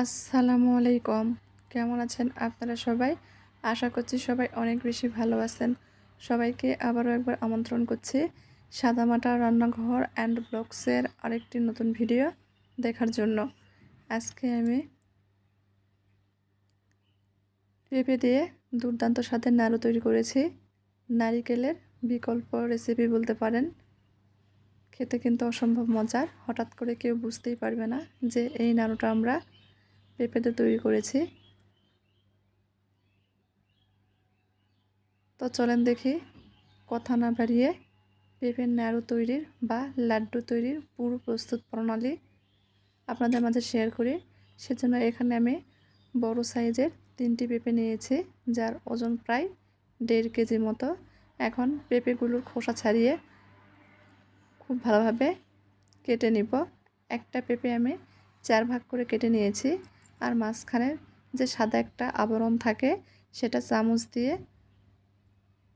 আসসালামু আলাইকুম। কেমন আছেন আপনারা সবাই? আশা করছি সবাই অনেক বেশি ভালো আছেন। সবাইকে আবারও একবার আমন্ত্রণ করছি সাদামাটা রান্নাঘর অ্যান্ড ব্লগসের আরেকটি নতুন ভিডিও দেখার জন্য। আজকে আমি পেঁপে দিয়ে দুর্দান্ত স্বাদের নাড়ু তৈরি করেছি। নারিকেলের বিকল্প রেসিপি বলতে পারেন। খেতে কিন্তু অসম্ভব মজার। হঠাৎ করে কেউ বুঝতেই পারবে না যে এই নাড়ুটা আমরা পেঁপেতে তৈরি করেছি। তো চলেন দেখি, কথা না বাড়িয়ে পেঁপের নাড়ু তৈরির বা লাড্ডু তৈরির পুরো প্রস্তুত প্রণালী আপনাদের মাঝে শেয়ার করি। সেজন্য এখানে আমি বড় সাইজের তিনটি পেঁপে নিয়েছি, যার ওজন প্রায় দেড় কেজি মতো। এখন পেঁপেগুলোর খোসা ছাড়িয়ে খুব ভালোভাবে কেটে নিব। একটা পেঁপে আমি চার ভাগ করে কেটে নিয়েছি। আর মাঝখানের যে সাদা একটা আবরণ থাকে, সেটা চামচ দিয়ে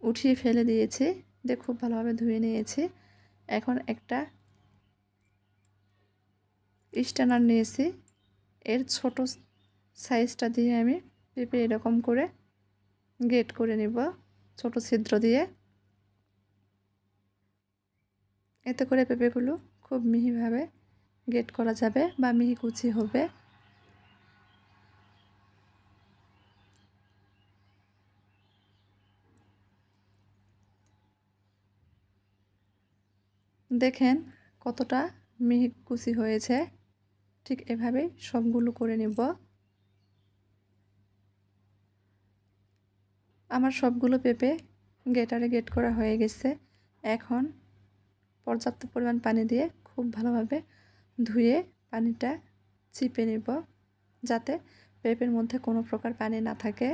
উঠিয়ে ফেলে দিয়েছি। দিয়ে খুব ভালোভাবে ধুয়ে নিয়েছি। এখন একটা স্ট্যানার নিয়েছি। এর ছোট সাইজটা দিয়ে আমি পেঁপে এরকম করে গেট করে নিব। ছোট ছিদ্র দিয়ে। এতে করে পেঁপেগুলো খুব মিহিভাবে গেট করা যাবে বা মিহি কুচি হবে। দেখেন কতটা মিহি কুচি হয়েছে। ঠিক এভাবেই সবগুলো করে নিব। আমার সবগুলো পেঁপে গেটারে গেট করা হয়ে গেছে। এখন পর্যাপ্ত পরিমাণ পানি দিয়ে খুব ভালোভাবে ধুয়ে পানিটা চিপে নেব যাতে পেঁপের মধ্যে কোনো প্রকার পানি না থাকে।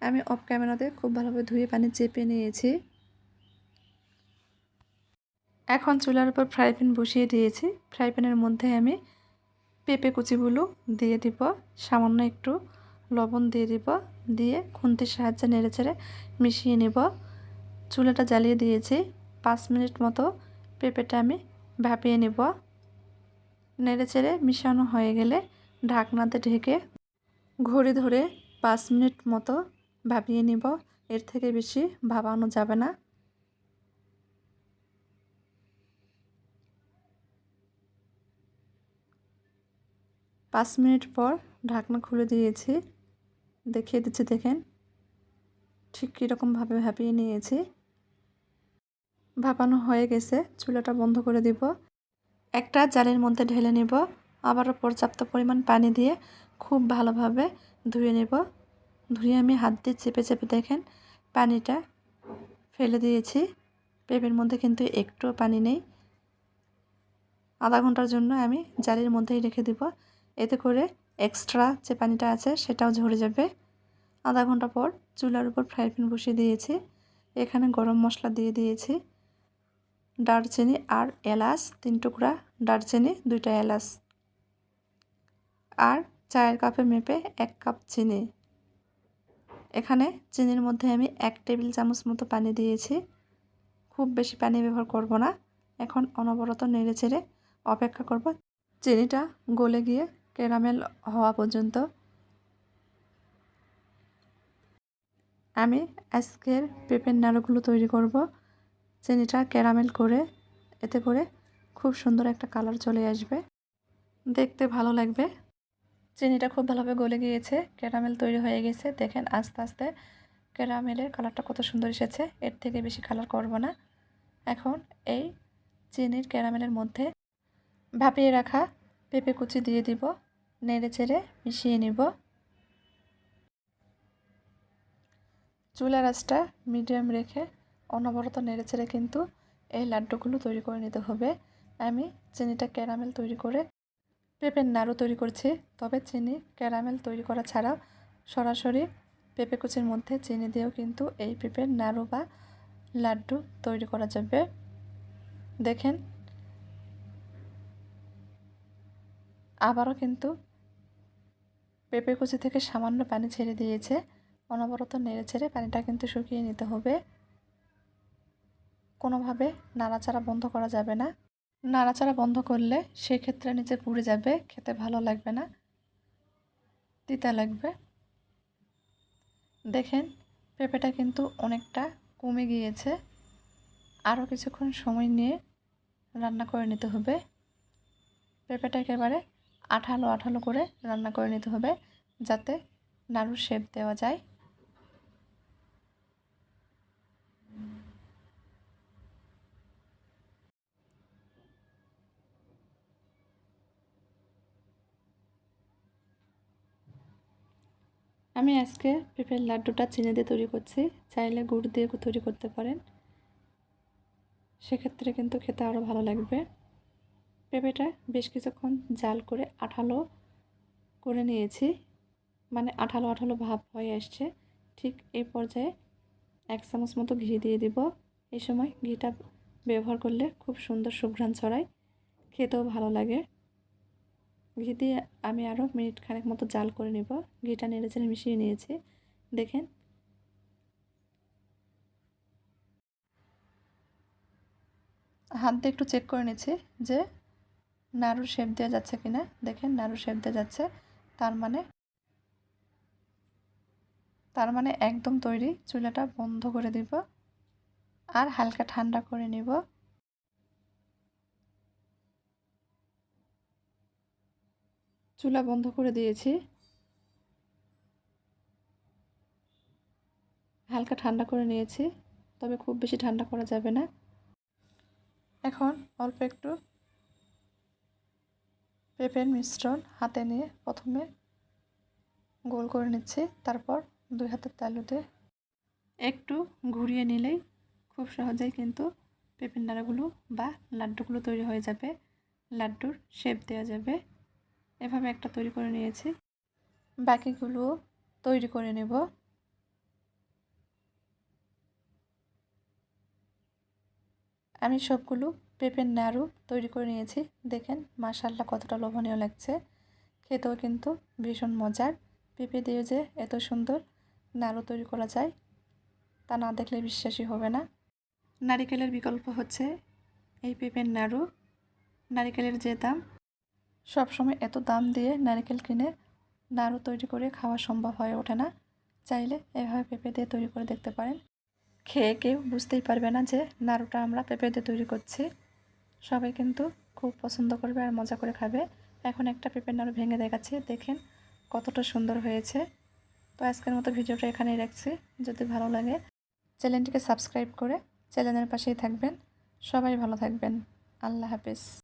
আমি অফ ক্যামেরাতে খুব ভালোভাবে ধুয়ে পানি চেপে নিয়েছি। এখন চুলার উপর ফ্রাই প্যান বসিয়ে দিয়েছি। ফ্রাই প্যানের মধ্যে আমি পেঁপে কুচিগুলো দিয়ে দিব। সামান্য একটু লবণ দিয়ে দিব। দিয়ে খুন্তির সাহায্যে নেড়ে চেড়ে মিশিয়ে নেব। চুলাটা জ্বালিয়ে দিয়েছি। পাঁচ মিনিট মতো পেঁপেটা আমি ভাপিয়ে নেব। নেড়ে চেড়ে মিশানো হয়ে গেলে ঢাকনাতে ঢেকে ঘড়ি ধরে পাঁচ মিনিট মতো ভাপিয়ে নিব। এর থেকে বেশি ভাবানো যাবে না। পাঁচ মিনিট পর ঢাকনা খুলে দিয়েছি। দেখিয়ে দিচ্ছি, দেখেন। ঠিক কীরকমভাবে ভাপিয়ে নিয়েছি। ভাপানো হয়ে গেছে। চুলাটা বন্ধ করে দিব। একটা জালের মধ্যে ঢেলে নেব। আবারও পর্যাপ্ত পরিমাণ পানি দিয়ে খুব ভালোভাবে ধুয়ে নেব। ধুয়ে আমি হাত দিয়ে চেপে চেপে দেখেন, পানিটা ফেলে দিয়েছি। পেঁপের মধ্যে কিন্তু একটুও পানি নেই। আধা ঘণ্টার জন্য আমি জালের মধ্যেই রেখে দিব। এতে করে এক্সট্রা যে পানিটা আছে সেটাও ঝরে যাবে। আধা ঘণ্টা পর চুলার উপর ফ্রাই প্যান বসিয়ে দিয়েছি। এখানে গরম মশলা দিয়ে দিয়েছি। দারচিনি আর এলাচ, তিন টুকরা দারচিনি, দুইটা এলাচ। আর চায়ের কাপে মেপে এক কাপ চিনি। এখানে চিনির মধ্যে আমি এক টেবিল চামচ মতো পানি দিয়েছি। খুব বেশি পানি ব্যবহার করব না। এখন অনবরত নেড়ে চেড়ে অপেক্ষা করব। চিনিটা গলে গিয়ে ক্যারামেল হওয়া পর্যন্ত। আমি আজকের পেঁপের নাড়ুগুলো তৈরি করব। চিনিটা ক্যারামেল করে, এতে করে খুব সুন্দর একটা কালার চলে আসবে। দেখতে ভালো লাগবে। চিনিটা খুব ভালোভাবে গলে গিয়েছে, ক্যারামেল তৈরি হয়ে গেছে। দেখেন আস্তে আস্তে ক্যারামেলের কালারটা কত সুন্দর এসেছে। এর থেকে বেশি কালার করব না। এখন এই চিনির ক্যারামেলের মধ্যে ভাপিয়ে রাখা পেঁপে কুচি দিয়ে দিব। নেড়ে চেড়ে মিশিয়ে নিব। চুলা রাসটা মিডিয়াম রেখে অনবরত নেড়ে চেড়ে কিন্তু এই লাড্ডুগুলো তৈরি করে নিতে হবে। আমি চিনিটা ক্যারামেল তৈরি করে, পেঁপের নাড়ু তৈরি করছি। তবে চিনি ক্যারামেল তৈরি করা ছাড়াও সরাসরি পেঁপে কুচির মধ্যে চিনি দিয়েও কিন্তু এই পেঁপের নাড়ু বা লাড্ডু তৈরি করা যাবে। দেখেন আবারও কিন্তু পেঁপে কুচি থেকে সামান্য পানি ছেড়ে দিয়েছে। অনবরত নেড়ে ছেড়ে পানিটা কিন্তু শুকিয়ে নিতে হবে। কোনোভাবে নাড়াচাড়া বন্ধ করা যাবে না। নাড়াচাড়া বন্ধ করলে সেক্ষেত্রে নিচে পুড়ে যাবে, খেতে ভালো লাগবে না, তিতা লাগবে। দেখেন, পেঁপেটা কিন্তু অনেকটা কমে গিয়েছে। আরও কিছুক্ষণ সময় নিয়ে রান্না করে নিতে হবে। পেঁপেটা একেবারে আঠালো আঠালো করে রান্না করে নিতে হবে যাতে নাড়ুর শেপ দেওয়া যায়। আমি আজকে পেঁপের লাড্ডুটা চিনি দিয়ে তৈরি করছি। চাইলে গুড় দিয়ে তৈরি করতে পারেন। সেক্ষেত্রে কিন্তু খেতে আরও ভালো লাগবে। পেঁপেটা বেশ কিছুক্ষণ জাল করে আঠালো করে নিয়েছি। মানে আঠালো আঠালো ভাব হয়ে আসছে। ঠিক এই পর্যায়ে এক চামচ মতো ঘি দিয়ে দিব। এই সময় ঘিটা ব্যবহার করলে খুব সুন্দর সুঘ্রাণ ছড়ায়। খেতেও ভালো লাগে। ঘি দিয়ে আমি আরও মিনিট খানেক মতো জাল করে নিব। ঘিটা নেড়ে চেড়ে মিশিয়ে নিয়েছি। দেখেন। হাত দিয়ে একটু চেক করে নিচ্ছি যে নাড়ুর শেপ দেওয়া যাচ্ছে কিনা? দেখেন নাড়ুর শেপ দেওয়া যাচ্ছে। তার মানে তার মানে একদম তৈরি। চুলাটা বন্ধ করে দিব আর হালকা ঠান্ডা করে নিব। চুলা বন্ধ করে দিয়েছি। হালকা ঠান্ডা করে নিয়েছি, তবে খুব বেশি ঠান্ডা করা যাবে না। এখন অল্প একটু পেঁপের মিশ্রণ হাতে নিয়ে প্রথমে গোল করে নিচ্ছি, তারপর দুই হাতের তালুতে একটু ঘুরিয়ে নিলেই খুব সহজেই কিন্তু পেঁপের নাড়াগুলো বা লাড্ডুগুলো তৈরি হয়ে যাবে। লাড্ডুর শেপ দেওয়া যাবে। এভাবে একটা তৈরি করে নিয়েছি। বাকিগুলো তৈরি করে নেব। আমি সবগুলো পেঁপের নাড়ু তৈরি করে নিয়েছি। দেখেন মাশাল্লাহ কতটা লোভনীয় লাগছে। খেতেও কিন্তু ভীষণ মজার। পেঁপে দিয়ে যে এত সুন্দর নাড়ু তৈরি করা যায়, তা না দেখলে বিশ্বাসই হবে না। নারিকেলের বিকল্প হচ্ছে এই পেঁপের নাড়ু। নারিকেলের যে দাম, সবসময় এত দাম দিয়ে নারিকেল কিনে নাড়ু তৈরি করে খাওয়া সম্ভব হয়ে ওঠে না। চাইলে এভাবে পেঁপে দিয়ে তৈরি করে দেখতে পারেন। খেয়ে কেউ বুঝতেই পারবে না যে নাড়ুটা আমরা পেঁপে দিয়ে তৈরি করছি। সবাই কিন্তু খুব পছন্দ করবে আর মজা করে খাবে। এখন একটা পেঁপের নাড়ু ভেঙে দেখাচ্ছি, দেখেন কতটা সুন্দর হয়েছে। তো আজকের মতো ভিডিওটা এখানেই রাখছি, যদি ভালো লাগে চ্যানেলটিকে সাবস্ক্রাইব করে চ্যানেলের পাশেই থাকবেন। সবাই ভালো থাকবেন। আল্লাহ হাফিজ।